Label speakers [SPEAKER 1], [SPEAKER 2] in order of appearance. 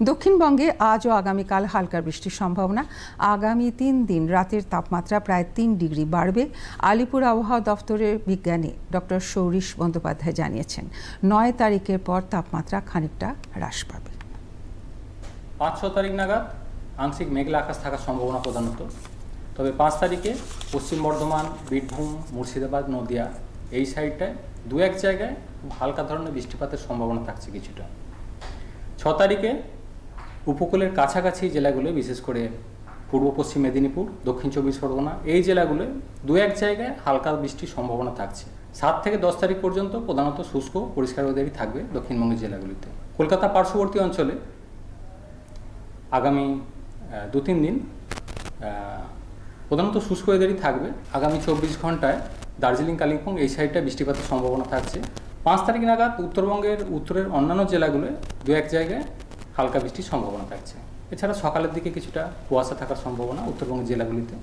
[SPEAKER 1] দক্ষিণবঙ্গে আজ ও আগামীকাল হালকা বৃষ্টির সম্ভাবনা। আগামী তিন দিন রাতের তাপমাত্রা প্রায় তিন ডিগ্রি বাড়বে। আলিপুর আবহাওয়া দফতরের বিজ্ঞানী ডক্টর সৌরিশ বন্দ্যোপাধ্যায় জানিয়েছেন, নয় তারিখের পর তাপমাত্রা খানিকটা হ্রাস পাবে।
[SPEAKER 2] পাঁচ ছ তারিখ নাগাদ আংশিক মেঘলা আকাশ থাকার সম্ভাবনা প্রধানত। তবে পাঁচ তারিখে পশ্চিম বর্ধমান, বীরভূম, মুর্শিদাবাদ, নদিয়া এই সাইডটায় দু এক জায়গায় হালকা ধরনের বৃষ্টিপাতের সম্ভাবনা থাকছে কিছুটা। ছ তারিখে উপকূলের কাছাকাছি জেলাগুলো, বিশেষ করে পূর্ব, পশ্চিম মেদিনীপুর, দক্ষিণ চব্বিশ পরগনা, এই জেলাগুলো দু এক জায়গায় হালকা বৃষ্টির সম্ভাবনা থাকছে। সাত থেকে দশ তারিখ পর্যন্ত প্রধানত শুষ্ক, পরিষ্কার ওয়েদারই থাকবে দক্ষিণবঙ্গের জেলাগুলিতে। কলকাতা পার্শ্ববর্তী অঞ্চলে আগামী দু তিন দিন প্রধানত শুষ্ক ওয়েদারই থাকবে। আগামী চব্বিশ ঘন্টায় দার্জিলিং, কালিম্পং এই সাইডটা বৃষ্টিপাতের সম্ভাবনা থাকছে। পাঁচ তারিখ নাগাদ উত্তরবঙ্গের উত্তরের অন্যান্য জেলাগুলোয় দু এক জায়গায় হালকা বৃষ্টির সম্ভাবনা থাকছে। এছাড়া সকালের দিকে কিছুটা কুয়াশা থাকার সম্ভাবনা উত্তরবঙ্গের জেলাগুলিতে।